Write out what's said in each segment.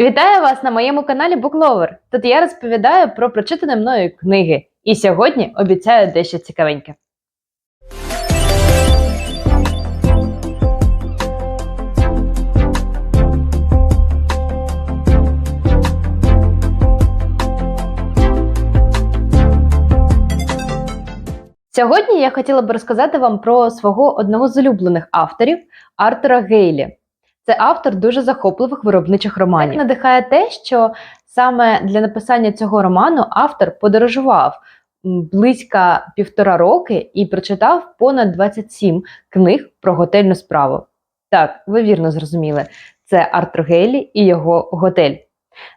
Вітаю вас на моєму каналі Booklover. Тут я розповідаю про прочитані мною книги. І сьогодні обіцяю дещо цікавеньке. Сьогодні я хотіла б розказати вам про свого одного з улюблених авторів Артура Гейлі. Це автор дуже захопливих виробничих романів. Так надихає те, що саме для написання цього роману автор подорожував близько півтора роки і прочитав понад 27 книг про готельну справу. Так, ви вірно зрозуміли, це Артур Гейлі і його готель.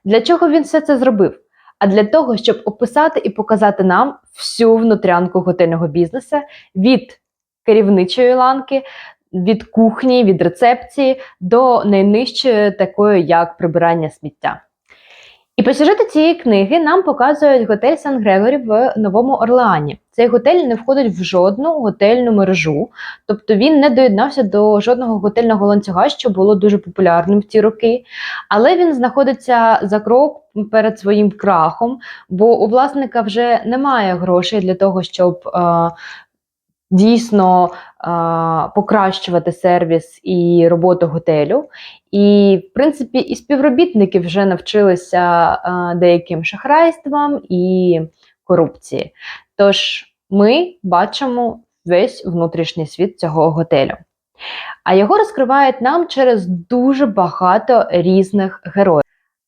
Для чого він все це зробив? А для того, щоб описати і показати нам всю внутрянку готельного бізнесу від керівничої ланки від кухні, від рецепції до найнижчої, такої як прибирання сміття. І по сюжету цієї книги нам показують готель Сан Грегорі в Новому Орлеані. Цей готель не входить в жодну готельну мережу, тобто він не доєднався до жодного готельного ланцюга, що було дуже популярним в ті роки. Але він знаходиться за крок перед своїм крахом, бо у власника вже немає грошей для того, щоб е, дійсно покращувати сервіс і роботу готелю. І, в принципі, і співробітники вже навчилися деяким шахрайствам і корупції. Тож ми бачимо весь внутрішній світ цього готелю. А його розкривають нам через дуже багато різних героїв.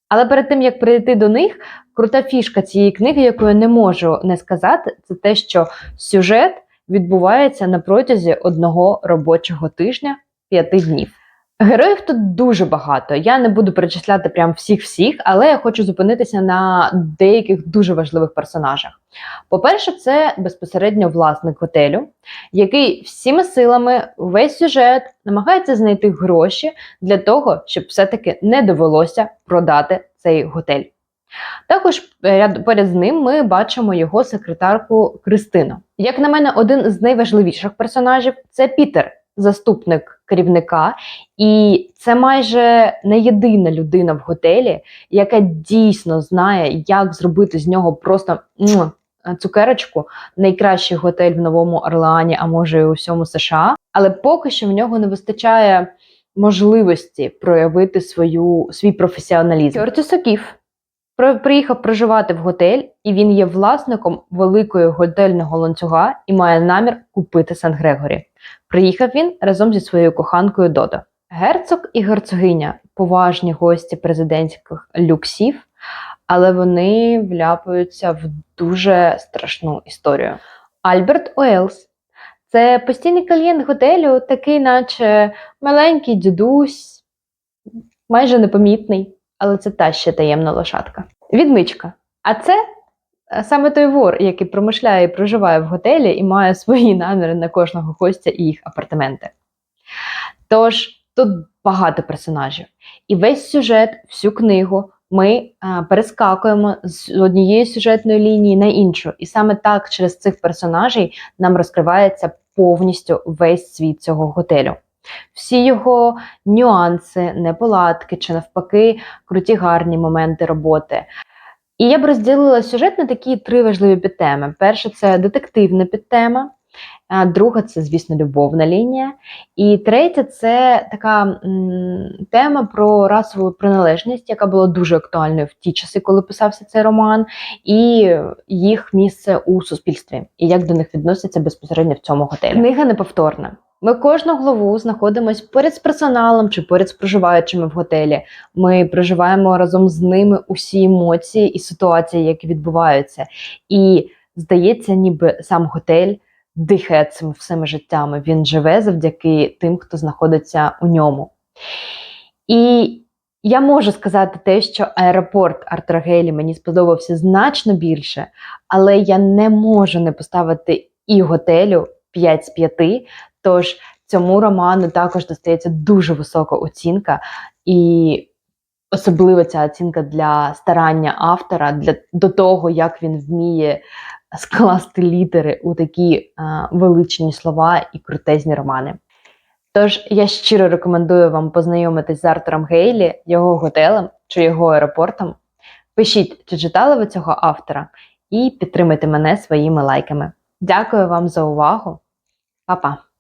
Але перед тим як прийти до них, крута фішка цієї книги, яку не можу не сказати, це те, що сюжет відбувається на протязі одного робочого тижня п'яти днів. Героїв тут дуже багато. Я не буду перечисляти прям всіх-всіх, але я хочу зупинитися на деяких дуже важливих персонажах. По-перше, це безпосередньо власник готелю, який всіми силами весь сюжет намагається знайти гроші для того, щоб все-таки не довелося продати цей готель. Також ряд- поряд з ним ми бачимо його секретарку Кристину. Як на мене, один з найважливіших персонажів це Пітер, заступник керівника, і це майже не єдина людина в готелі, яка дійсно знає, як зробити з нього просто цукерочку, найкращий готель в Новому Орлеані, а може і у всьому США. Але поки що в нього не вистачає можливості проявити свою свій професіоналізм. Кертіс Окіф приїхав проживати в готель, і він є власником великої готельного ланцюга і має намір купити Сан Грегорі. Приїхав він разом зі своєю коханкою Додо. Герцог і герцогиня поважні гості президентських люксів, але вони вляпаються в дуже страшну історію. Альберт Уелс це постійний клієнт готелю, такий, наче маленький дідусь, майже непомітний але це та ще таємна лошадка. Відмичка. А це е, саме той вор, який промишляє і проживає в готелі і має свої наміри на кожного гостя і їх апартаменти. Тож тут багато персонажів. І весь сюжет, всю книгу ми а, перескакуємо з однієї сюжетної лінії на іншу. І саме так через цих персонажей нам розкривається повністю весь світ цього готелю. Всі його нюанси, неполадки чи навпаки круті гарні моменти роботи. І я б розділила сюжет на такі три важливі підтеми. Перша це детективна підтема, друга це, звісно, любовна лінія. І третя це така тема про расову приналежність, яка була дуже актуальною в ті часи, коли писався цей роман, і їх місце у суспільстві, і як до них відносяться безпосередньо в цьому готелі. Книга неповторна. Ми кожну главу знаходимося поряд з персоналом чи поряд з проживаючими в готелі. Ми проживаємо разом з ними усі емоції і ситуації, які відбуваються. І здається, ніби сам готель дихає цими всіми життями. Він живе завдяки тим, хто знаходиться у ньому. І я можу сказати те, що аеропорт Артура Гейлі мені сподобався значно більше, але я не можу не поставити і готелю 5 з 5, Тож цьому роману також достається дуже висока оцінка, і особливо ця оцінка для старання автора, для до того, як він вміє скласти літери у такі а, величні слова і крутезні романи. Тож я щиро рекомендую вам познайомитись з Артуром Гейлі, його готелем чи його аеропортом. Пишіть, чи читали ви цього автора, і підтримайте мене своїми лайками. Дякую вам за увагу. Па-па!